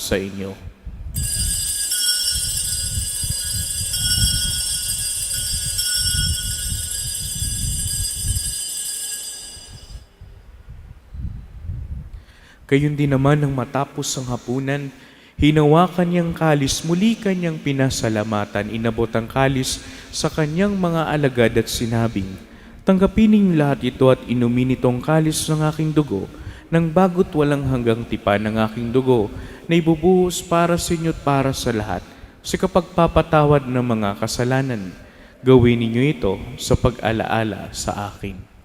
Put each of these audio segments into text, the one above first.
sa inyo. Gayon din naman nang matapos ang hapunan, hinawakan niyang kalis, muli kanyang pinasalamatan, inabot ang kalis sa kanyang mga alagad at sinabing, Tanggapin ninyong lahat ito at inumin itong kalis ng aking dugo, nang bagot walang hanggang tipan ng aking dugo, na ibubuhos para sa inyo para sa lahat, sa kapagpapatawad ng mga kasalanan. Gawin ninyo ito sa pag-alaala sa akin.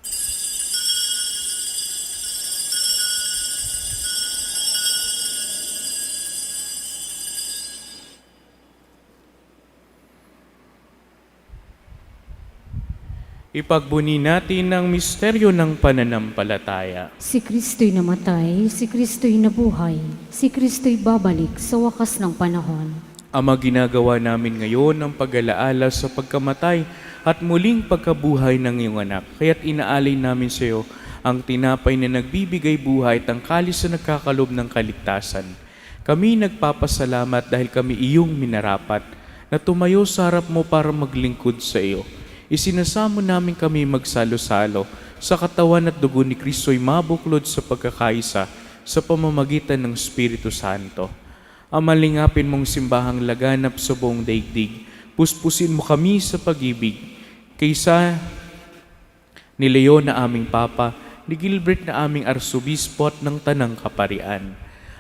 Ipagbuni natin ang misteryo ng pananampalataya. Si Kristo'y namatay, si Kristo'y nabuhay, si Kristo'y babalik sa wakas ng panahon. Ama, ginagawa namin ngayon ang pag-alaala sa pagkamatay at muling pagkabuhay ng iyong anak. Kaya't inaalay namin sa iyo ang tinapay na nagbibigay buhay at ang kalis na nagkakalob ng kaligtasan. Kami nagpapasalamat dahil kami iyong minarapat na tumayo sa harap mo para maglingkod sa iyo. Isinasamo namin kami magsalo-salo sa katawan at dugo ni Kristo'y mabuklod sa pagkakaisa sa pamamagitan ng Espiritu Santo. Amalingapin mong simbahang laganap sa buong daigdig. Puspusin mo kami sa pag-ibig. Kaysa ni Leo na aming Papa, ni Gilbert na aming Arsobispo at ng Tanang Kaparian.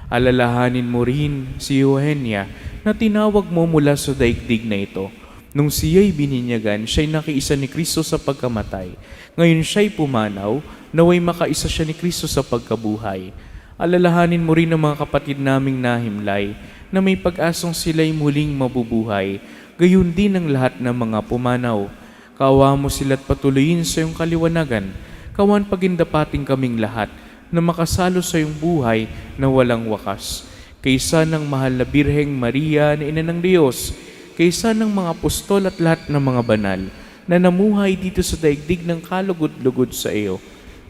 Alalahanin mo rin si Eugenia na tinawag mo mula sa daigdig na ito. Nung siya'y bininyagan, siya'y nakiisa ni Kristo sa pagkamatay. Ngayon siya'y pumanaw, naway makaisa siya ni Kristo sa pagkabuhay. Alalahanin mo rin ang mga kapatid naming nahimlay na may pag-asong sila'y muling mabubuhay, gayon din ang lahat ng mga pumanaw. Kaawa mo sila't patuloyin sa iyong kaliwanagan, kawan pagindapating kaming lahat na makasalo sa iyong buhay na walang wakas. Kaysa ng mahal na Birheng Maria na Ina ng Diyos, kaysa ng mga apostol at lahat ng mga banal na namuhay dito sa daigdig ng kalugod-lugod sa iyo.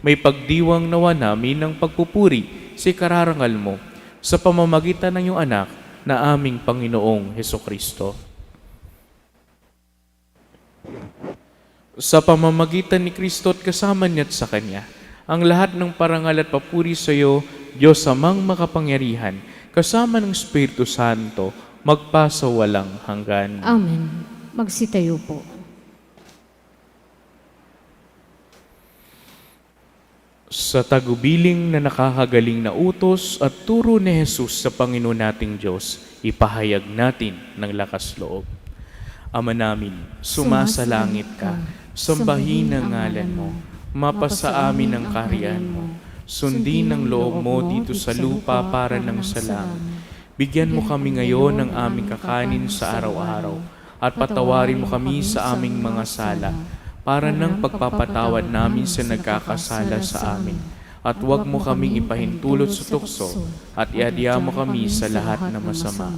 May pagdiwang nawa namin ng pagpupuri si kararangal mo sa pamamagitan ng iyong anak na aming Panginoong Heso Kristo. Sa pamamagitan ni Kristo at kasama niya at sa Kanya, ang lahat ng parangal at papuri sa iyo, Diyos amang makapangyarihan, kasama ng Espiritu Santo, magpasa walang hanggan. Amen. Magsitayo po. Sa tagubiling na nakakagaling na utos at turo ni Jesus sa Panginoon nating Diyos, ipahayag natin ng lakas loob. Ama namin, sumasalangit ka, sambahin ang ngalan mo, mapasa amin ang kaharian mo, sundin ang loob mo dito sa lupa para ng sa langit. Bigyan mo kami ngayon ng aming kakanin sa araw-araw at patawarin mo kami sa aming mga sala para ng pagpapatawad namin sa nagkakasala sa amin. At huwag mo kaming ipahintulot sa tukso at iadya mo kami sa lahat na masama.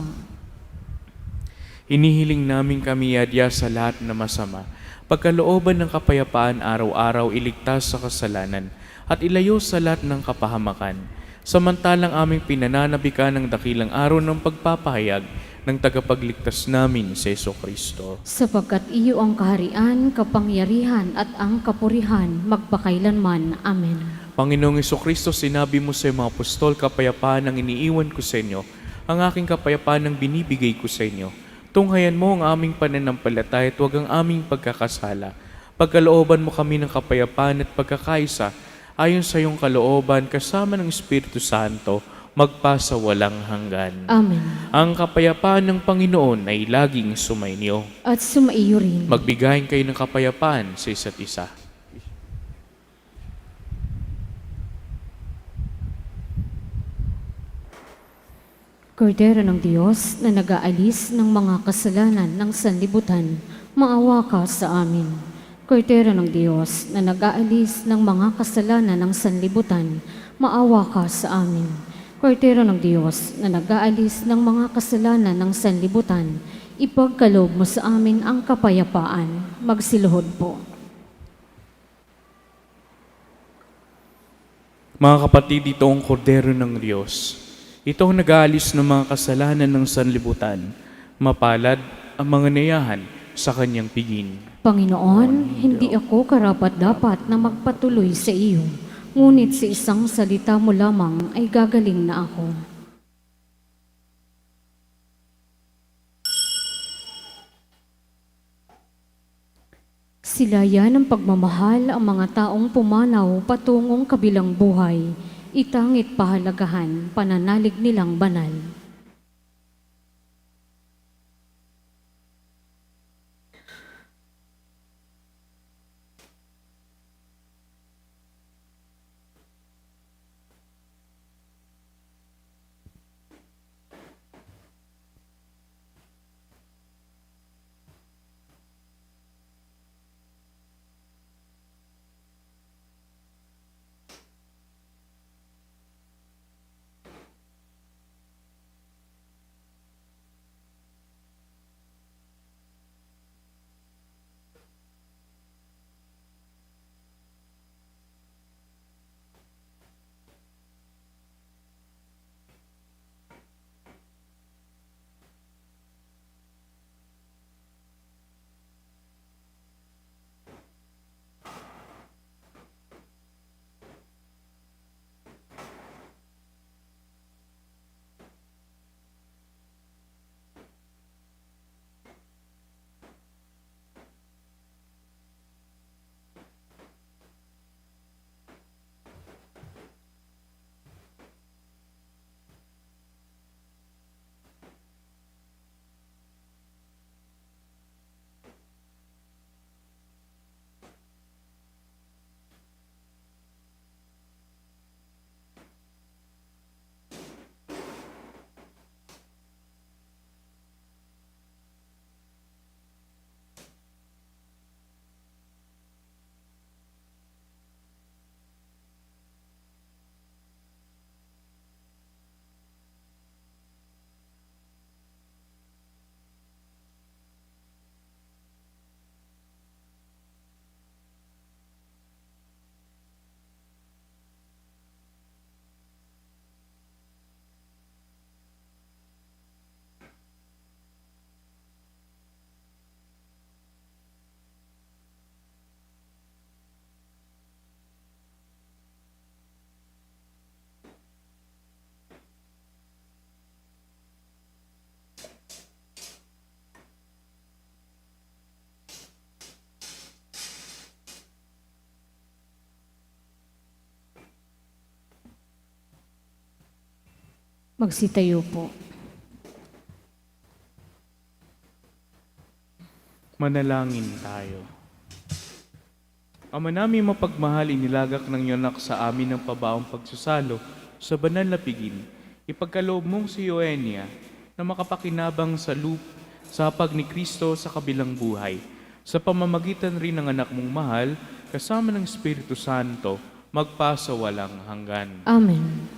Hinihiling namin kami iadya sa lahat na masama. Pagkalooban ng kapayapaan araw-araw iligtas sa kasalanan at ilayo sa lahat ng kapahamakan samantalang aming pinananabikan ng dakilang araw ng pagpapahayag ng tagapagligtas namin sa Yeso Kristo. Sapagkat iyo ang kaharian, kapangyarihan at ang kapurihan magpakailanman. Amen. Panginoong Yeso Kristo, sinabi mo sa mga apostol, kapayapaan ang iniiwan ko sa inyo, ang aking kapayapaan ang binibigay ko sa inyo. Tunghayan mo ang aming pananampalataya at huwag ang aming pagkakasala. Pagkalooban mo kami ng kapayapaan at pagkakaisa, ayon sa iyong kalooban kasama ng Espiritu Santo, magpasa walang hanggan. Amen. Ang kapayapaan ng Panginoon ay laging sumainyo. At sumaiyo rin. Magbigayin kayo ng kapayapaan sa isa't isa. Kordero ng Diyos na nag-aalis ng mga kasalanan ng sanlibutan, maawa ka sa amin. Kordero ng Diyos na nag-aalis ng mga kasalanan ng sanlibutan, maawa ka sa amin. Kordero ng Diyos na nag-aalis ng mga kasalanan ng sanlibutan, ipagkaloob mo sa amin ang kapayapaan. Magsiluhod po. Mga kapatid, ito ang kordero ng Diyos. Ito ang nag-aalis ng mga kasalanan ng sanlibutan. Mapalad ang mga nayahan sa kanyang piging. Panginoon, hindi ako karapat-dapat na magpatuloy sa iyo, ngunit sa isang salita mo lamang ay gagaling na ako. Silayan ng pagmamahal ang mga taong pumanaw patungong kabilang buhay, itangit pahalagahan, pananalig nilang banal. Magsitayo po. Manalangin tayo. Ama namin mapagmahal, inilagak ng iyong anak sa amin ng pabaong pagsusalo sa banal na pigin. Ipagkaloob mong si Eugenia na makapakinabang sa loop sa hapag ni Kristo sa kabilang buhay. Sa pamamagitan rin ng anak mong mahal, kasama ng Espiritu Santo, magpasa walang hanggan. Amen.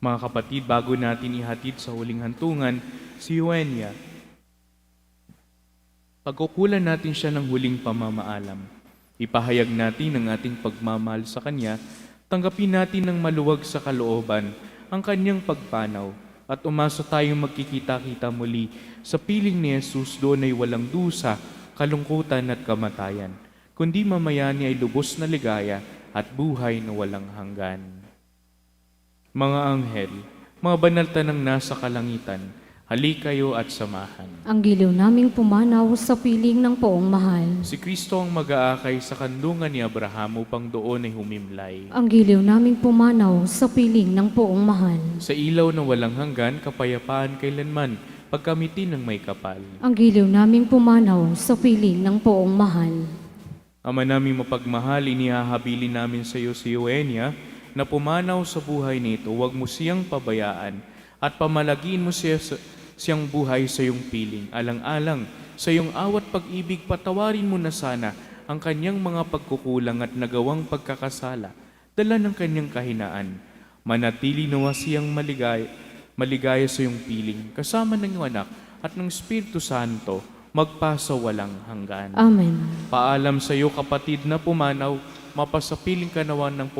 Mga kapatid, bago natin ihatid sa huling hantungan, si Eugenia, pagkukulan natin siya ng huling pamamaalam. Ipahayag natin ang ating pagmamahal sa Kanya, tanggapin natin ng maluwag sa kalooban ang Kanyang pagpanaw at umasa tayong magkikita-kita muli sa piling ni Jesus doon ay walang dusa, kalungkutan at kamatayan, kundi mamayani ay lubos na ligaya at buhay na walang hanggan. Mga anghel, mga banal tanang nasa kalangitan, halik kayo at samahan. Ang giliw naming pumanaw sa piling ng poong mahal. Si Kristo ang mag-aakay sa kandungan ni Abraham upang doon ay humimlay. Ang giliw naming pumanaw sa piling ng poong mahal. Sa ilaw na walang hanggan, kapayapaan kailanman, pagkamitin ng may kapal. Ang giliw naming pumanaw sa piling ng poong mahal. Ama naming mapagmahal, inihahabilin namin sa iyo si Eugenia na pumanaw sa buhay nito, huwag mo siyang pabayaan at pamalagin mo siya sa, siyang buhay sa iyong piling. Alang-alang sa iyong awat pag-ibig, patawarin mo na sana ang kanyang mga pagkukulang at nagawang pagkakasala, dala ng kanyang kahinaan. Manatili nawa siyang maligaya, maligaya sa iyong piling, kasama ng iyong anak at ng Espiritu Santo, magpasa walang hanggan. Amen. Paalam sa iyo kapatid na pumanaw, mapasapiling kanawan ng